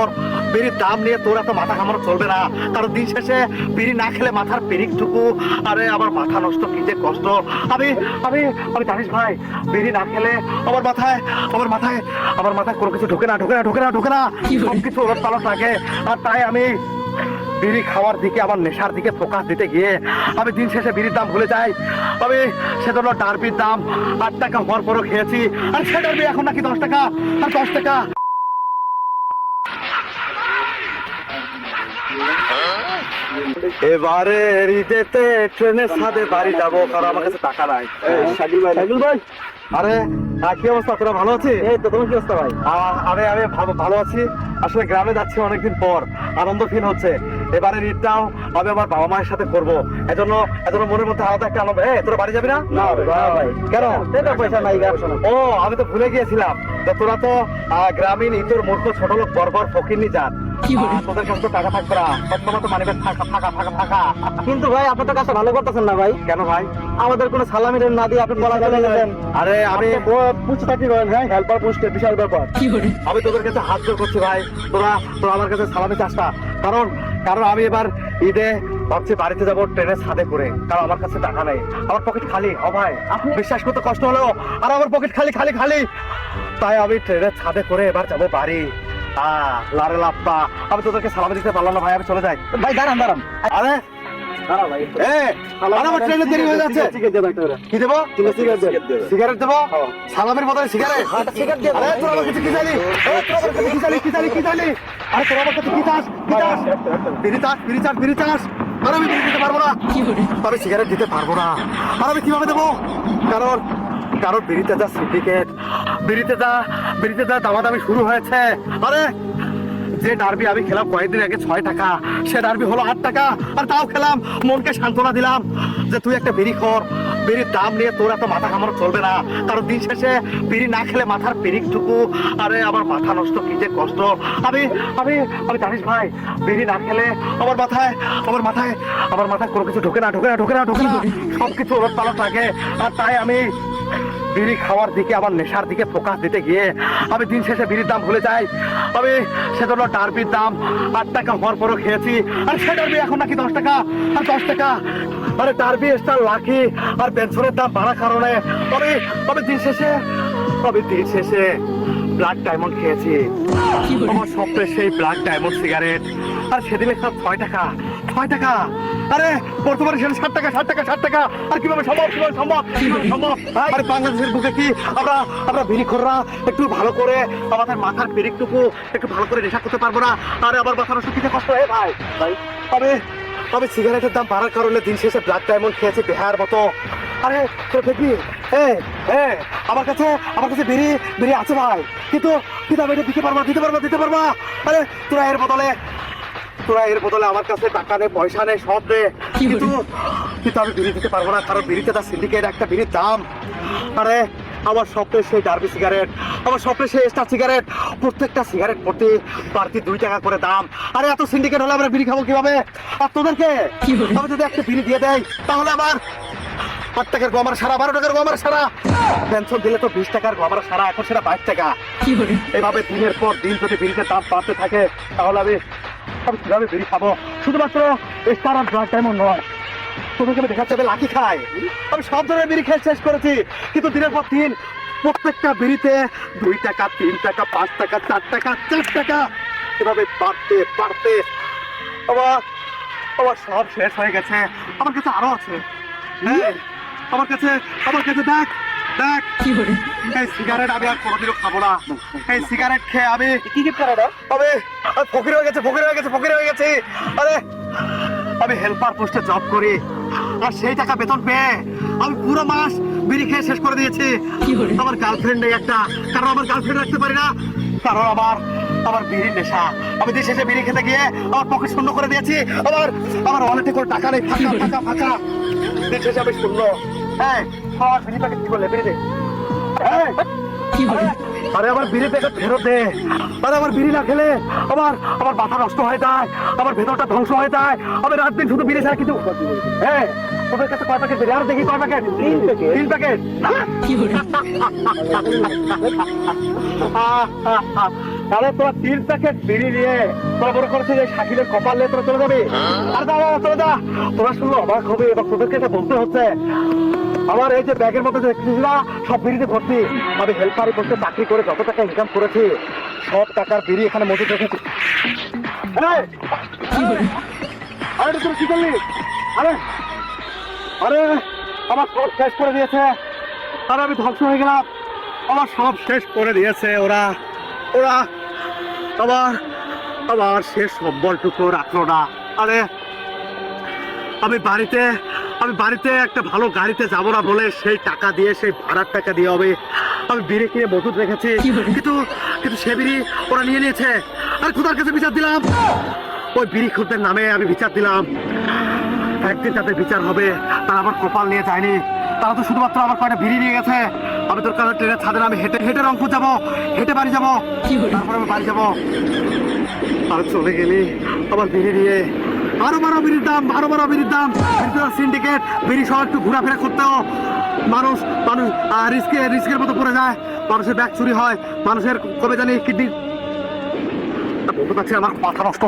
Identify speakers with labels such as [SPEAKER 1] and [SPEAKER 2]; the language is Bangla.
[SPEAKER 1] খর বিড়ির দাম নিয়ে তোর এত মাথা ঘামানো চলবে না। কারণ দিন শেষে বিড়ি না খেলে মাথার পেরিক ঠুকু আরে আমার মাথা নষ্ট কি যে কষ্ট। আমি আমি আমি জানিস ভাই বিড়ি না খেলে আমার মাথায় আমার মাথায় আমার মাথায় কোনো কিছু ঢোকে না ঢোকে না ঢোকে না ঢোকে না। সব কিছু ওলট পালট লাগে। আর তাই আমি বিড়ি খাওয়ার দিকে আমার নেশার দিকে ফোকাস দিতে গিয়ে আমি দিন শেষে বিড়ির দাম ভুলে যাই। আমি সেজন্য ডারবির দাম আট টাকা হওয়ার পরও খেয়েছি। আর সে ডারবি এখন নাকি দশ টাকা? আর দশ টাকা? এবারে ট্রেনের সাথে বাড়ি যাব কারণ আমার কাছে টাকা নাই। শাকিল ভাই শাকিল ভাই। আরে আহ, কি অবস্থা? তোরা ভালো আছিস? এই তো তোমার কি অবস্থা ভাই? আরে আমি ভালো ভালো আছি। আসলে গ্রামে যাচ্ছি অনেকদিন পর। আনন্দ ফিল হচ্ছে। এবারে ঈদটাও আমি আমার বাবা মায়ের সাথে করব। এজন্য এজন্য মনের মধ্যে আলাদা একটা আনন্দ। এ তোরা বাড়ি যাবি না? না ভাই কেন? পয়সা নাই ও আমি তো ভুলে গিয়েছিলাম। তো তোরা তো গ্রামীণ ইতর মূর্খ ছোট লোক বর্বর ফকিরনি যান আহ, তোদের কাছে টাকা থাকবে না। সবসময় তো মানিবে ফাঁকা ফাঁকা ফাঁকা ফাঁকা
[SPEAKER 2] কিন্তু ভাই আপনি তো কাজটা ভালো করতেছেন না ভাই।
[SPEAKER 1] কেন ভাই?
[SPEAKER 2] আমাদের কোনো সালামি না দিয়ে আপনি বলা চলে গেলেন
[SPEAKER 1] আরে আমি
[SPEAKER 2] পুছতাছি করেন হ্যাঁ হেল্পার পোস্টে বিশাল ব্যাপার।
[SPEAKER 1] আমি তোদের কাছে হাত জোর করছি ভাই। তোরা তোরা আমার কাছে সালামি না। কারণ কারণ আমি এবার ঈদে ভাবছি বাড়িতে যাব ট্রেনের ছাদে করে। কারণ আমার কাছে টাকা নেই। আমার পকেট খালি ও ভাই। বিশ্বাস করতে কষ্ট হলেও আর আমার পকেট খালি খালি খালি। তাই আমি ট্রেনের ছাদে করে এবার যাব বাড়ি। আহ লারে লাপ্পা। আমি তোদেরকে সালামি দিতে পারলাম না ভাই আমি চলে যাই।
[SPEAKER 2] ভাই দাঁড়ান দাঁড়ান।
[SPEAKER 1] আরে আরে হয়ে
[SPEAKER 2] সিগারেট
[SPEAKER 1] দেবো। সালামের বদলে সিগারেট। আরে তোর আমার কাছে কি চাস? কি চাস? বিড়ি চাস? বিড়ি চাস? বিড়ি চাস? আর আমি বিড়ি দিতে পারব না। আমি সিগারেট দিতে পারব না। আর আমি কীভাবে দেবো? কারণ কারণ বিড়িতে যা সিন্ডিকেট বিড়িতে যা বিড়িতে যা দামাদামি শুরু হয়েছে। আরে যে ডারবি আমি খেলাম কয়েকদিন আগে ছয় টাকা সে ডারবি হলো আট টাকা আর তাও খেলাম মনকে সান্ত্বনা দিলাম যে তুই একটা বিড়ি খর বিড়ির দাম নিয়ে তোর এত মাথা ঘামানো চলবে না। কারণ দিন শেষে বিড়ি না খেলে মাথার পেরিকটুকু আরে আমার মাথা নষ্ট কি যে কষ্ট। আমি আমি আমি জানিস ভাই বিড়ি না খেলে আমার মাথায় আমার মাথায় আমার মাথায় কোনো কিছু ঢোকে না ঢোকে না ঢোকে না ঢোকে না। সব কিছু ওলট পালট থাকে আর তাই আমি বিড়ি খাওয়ার দিকে আমার নেশার দিকে ফোকাস দিতে গিয়ে আমি দিন শেষে বিড়ির দাম ভুলে যাই। আমি সেজন্য ডারবির দাম আট টাকা হওয়ার পরও খেয়েছি। আর সে ডারবি এখন নাকি দশ টাকা? আর দশ টাকা? আরে ডারবি স্টার লাকি আর পেনশনের দাম বাড়ার কারণে আমি আমি দিন শেষে আমি দিন শেষে ব্ল্যাক ডায়মন্ড খেয়েছি। আমার স্বপ্নের সেই ব্ল্যাক ডায়মন্ড সিগারেট আর সেদিন লেখা ছয় টাকা ছয় টাকা। আরে, বর্তমানে সেটা ষাট টাকা ষাট টাকা ষাট টাকা। আর কীভাবে সম্ভব কীভাবে সম্ভব? সম্ভব? আরে বাংলাদেশের বুকে কি আমরা আমরা বিড়িখোররা একটু ভালো করে আমাদের মাথার পেরিকটুকু একটু ভালো করে নেশা করতে পারব না? আরে, আমার মাথার ওষুধ কষ্ট হয়। ভাই ভাই, আমি আমি সিগারেটের দাম বাড়ার কারণে দিন শেষে ব্ল্যাক ডায়মন্ড খেয়েছি বেহার মতো। আরে, তোর এ এ, আমার কাছে আমার কাছে বিড়ি বিড়ি আছে ভাই। কিন্তু কিন্তু আমি এটা দিতে পারব দিতে পারব দিতে পারব আরে, তোরা এর বদলে তোরা এর বদলে আমার কাছে টাকা নেই পয়সা নেই সব দে। কিন্তু কিন্তু আমি বিড়ি দিতে পারব না কারণ বিড়িতে তার সিন্ডিকেট একটা বিড়ির দাম। আরে আমার স্বপ্নের সেই ডার্বি সিগারেট আমার স্বপ্নের সেই স্টার সিগারেট প্রত্যেকটা সিগারেট প্রতি বাড়তি দুই টাকা করে দাম। আরে এত সিন্ডিকেট হলে আমরা বিড়ি খাব কীভাবে? আর তোদেরকে? আমি যদি একটা বিড়ি দিয়ে দেয় তাহলে আমার আট টাকার গমার সারা বারো টাকার গমার সারা। পেনশন দিলে তো বিশ টাকার গমার সারা এখন সেটা বাইশ টাকা। এভাবে দিনের পর দিন যদি বিড়িতে দাম বাড়তে থাকে তাহলে আমি আমি কীভাবে বিড়ি খাব? শুধুমাত্র স্টার আর ব্লাড ডায়মন্ড নয়। তোদেরকে আমি দেখাচ্ছি আমি লাকি খাই আমি সব ধরনের বিড়ি খেয়ে শেষ করেছি। কিন্তু দিনের পর দিন প্রত্যেকটা বিড়িতে দুই টাকা, তিন টাকা, পাঁচ টাকা, চার টাকা চার টাকা এভাবে বাড়তে বাড়তে। আবার আমার সব শেষ হয়ে গেছে। আমার কাছে আরও আছে। হ্যাঁ আমার কাছে আমার কাছে দেখ। দেখ। এই সিগারেট আমি আর কোনোদিনও খাব না। এই সিগারেট খেয়ে আমি
[SPEAKER 2] কি কি করে দাও
[SPEAKER 1] আমি আমি ফকির হয়ে গেছে ফকির হয়ে গেছে ফকির হয়ে গেছে। আরে আমি হেল্পার পোস্টে জব করি আর সেই টাকা বেতন পেয়ে আমি পুরো মাস বিড়ি খেয়ে শেষ করে দিয়েছি। আমার গার্লফ্রেন্ড নেই একটা কারণ আমার গার্লফ্রেন্ড রাখতে পারি না। কারণ আমার আমার বিড়ির নেশা। আমি দিন শেষে বিড়ি খেতে গিয়ে আমার পকেট শূন্য করে দিয়েছি। আমার আমার ওয়ালেটে কোনো টাকা নেই ফাঁকা ফাঁকা ফাঁকা। দিন শেষে আমি শূন্য। হ্যাঁ আমার বিড়ি প্যাকেট কি বললে বিড়ি দে। হ্যাঁ আরে আমার বিড়ি প্যাকেট ফেরত দে। আরে আমার বিড়ি না খেলে আমার আমার মাথা নষ্ট হয়ে যায় আমার ভেতরটা ধ্বংস হয়ে যায়। আমি রাত দিন শুধু বিড়ি ছাড়া কিছু হ্যাঁ তোদের কাছে কয় প্যাকেট বিড়ি? আর দেখি কয় প্যাকেট? তিন প্যাকেট। তিন প্যাকেট। তাহলে তোরা তিন প্যাকেট বিড়ি নিয়ে তোরা মনে করছিস যে শাকিলের কপাল নিয়ে তোরা চলে যাবি? আর দাদা চলে যা। তোরা শুনলে, অবাক হবে এবং তোদেরকে এটা বলতে হচ্ছে। আমার এই যে ব্যাগের মধ্যে দেখছিস না, সব বিড়িতে ভর্তি। আমি হেল্পারি করতে চাকরি করে যত টাকা ইনকাম করেছি, সব টাকার বিড়ি এখানে মজুদ রেখেছি! আরে তুমি কি করলি? আরে আরে, আমার সব শেষ করে দিয়েছে। আরে, আমি ধ্বংস হয়ে গেলাম। আমার সব শেষ করে দিয়েছে ওরা। ওরা আমার আমার শেষ সম্বলটুকু রাখল না। আরে আমি বাড়িতে আমি বাড়িতে একটা ভালো গাড়িতে যাব না বলে সেই টাকা দিয়ে সেই ভাড়ার টাকা দিয়ে হবে আমি বিড়ি কিনে মজুদ রেখেছি। কিন্তু কিন্তু সে বিড়ি ওরা নিয়ে নিয়েছে। আর খোদার কাছে বিচার দিলাম। ওই বিড়ি খুদের নামে আমি বিচার দিলাম। একদিন তাদের বিচার হবে তারা আমার কপাল নিয়ে যায়নি। তারা তো শুধুমাত্র আমার কয়টা বিড়ি নিয়ে গেছে। আমি তোর কাছে ট্রেনের ছাদে আমি হেঁটে হেঁটে রংপুর যাব। হেঁটে বাড়ি যাব। তারপরে আমি বাড়ি যাব। আর চলে গেলি আমার বিড়ি নিয়ে। আরও বারো বিড়ির দাম আরও বারো বিড়ির দাম। সিন্ডিকেট বিড়ি সহ একটু ঘোরাফেরা করতেও মানুষ মানুষ রিস্কে রিস্কের মতো পড়ে যায়। মানুষের ব্যাগ চুরি হয়। মানুষের কবে জানি কিডনি বলতে পারছি আমার মাথা নষ্ট।